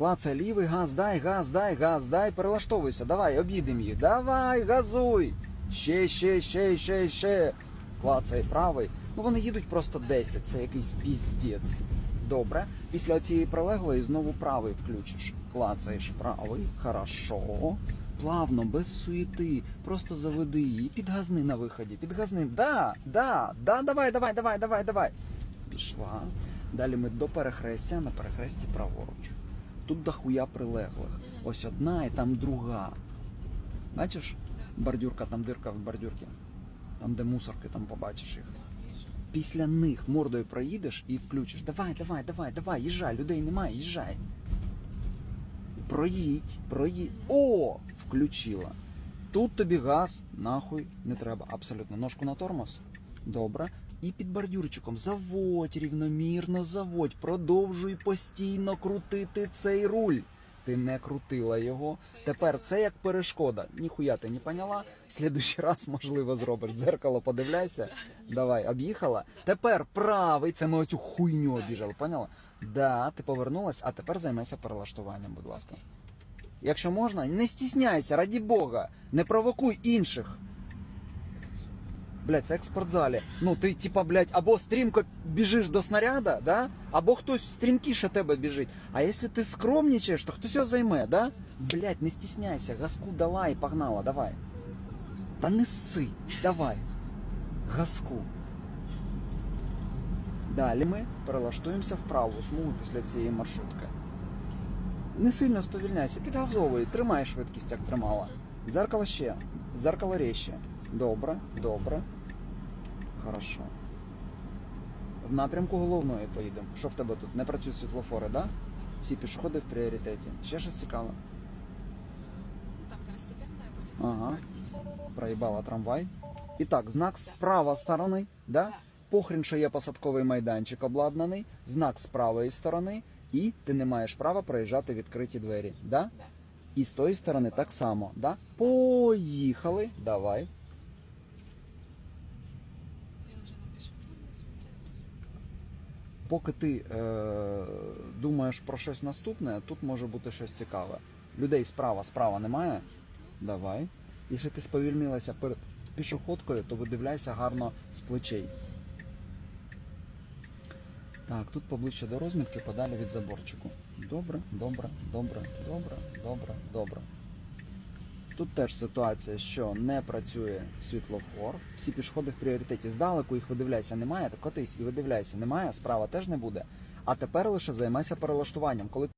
Клацай лівий, газ дай, газ дай, газ дай, перелаштовуйся. Давай, об'їдемо їх. Давай, газуй. Ще, ще, ще, ще, ще. Клацай правий. Ну вони їдуть просто 10, це якийсь піздець. Добре. Після цієї пролеглої знову правий включиш. Клацаєш правий, хорошо. Плавно, без суєти, просто заведи її, підгазни на виході, підгазни. Да, да, да, давай, давай, давай, давай, давай. Пішла. Далі ми до перехрестя, на перехресті праворуч. Тут дохуя прилеглих. Ось одна і там друга. Бачиш? Бордюрка, там дирка в бордюрці. Там, де мусорки, там побачиш їх. Після них мордою проїдеш і включиш. Давай, давай, давай, давай, їжджай, людей немає, їжджай. Проїдь, проїдь. О! Включила. Тут тобі газ, нахуй, не треба. Абсолютно. Ножку на тормоз. Добре. І під бордюрчиком заводь рівномірно заводь. Продовжуй постійно крутити цей руль. Ти не крутила його. Тепер це як перешкода. Ніхуя ти не поняла. В слідущий раз, можливо, зробиш. Дзеркало подивляйся. Давай, об'їхала. Тепер правий. Це ми оцю хуйню обіжали, поняла? Да, ти повернулась, а тепер займайся перелаштуванням, будь ласка. Якщо можна, не стісняйся, раді Бога, не провокуй інших. Блять, це як в спортзалі. Ну, ти, типа, блядь, або стрімко біжиш до снаряда, да? або хтось стрімкіше тебе біжить. А якщо ти скромнічаєш, то хтось його займе, да? Блять, не стісняйся, газку дала і погнала, давай. Та не сси, давай. Газку. Далі ми перелаштуємося в праву смугу після цієї маршрутки. Не сильно сповільняйся, підгазовуй, тримай швидкість, як тримала. Дзеркало ще, дзеркало ріще. Добре, добре. Хорошо. В напрямку головної поїдемо. Що в тебе тут? Не працюють світлофори, да? Всі пішоходи в пріоритеті. Ще щось цікаве. Там второстепенная будет. Ага. Проїбала трамвай. І так, знак з права сторони, да? Похрін, що є посадковий майданчик обладнаний, знак з правої сторони, і ти не маєш права проїжджати відкриті двері, да? Да. І з тої сторони так само, да? Поїхали. Давай. Поки ти е, думаєш про щось наступне, тут може бути щось цікаве. Людей справа, справа немає. Давай. Якщо ти сповільнилася перед пішоходкою, то видивляйся гарно з плечей. Так, тут поближче до розмітки, подалі від заборчику. Добре, добре, добре, добре, добре, добре. Тут теж ситуація, що не працює світлофор, всі пішоходи в пріоритеті. Здалеку їх видивляйся, немає, так котись і видивляйся, немає, справа теж не буде. А тепер лише займайся перелаштуванням. Коли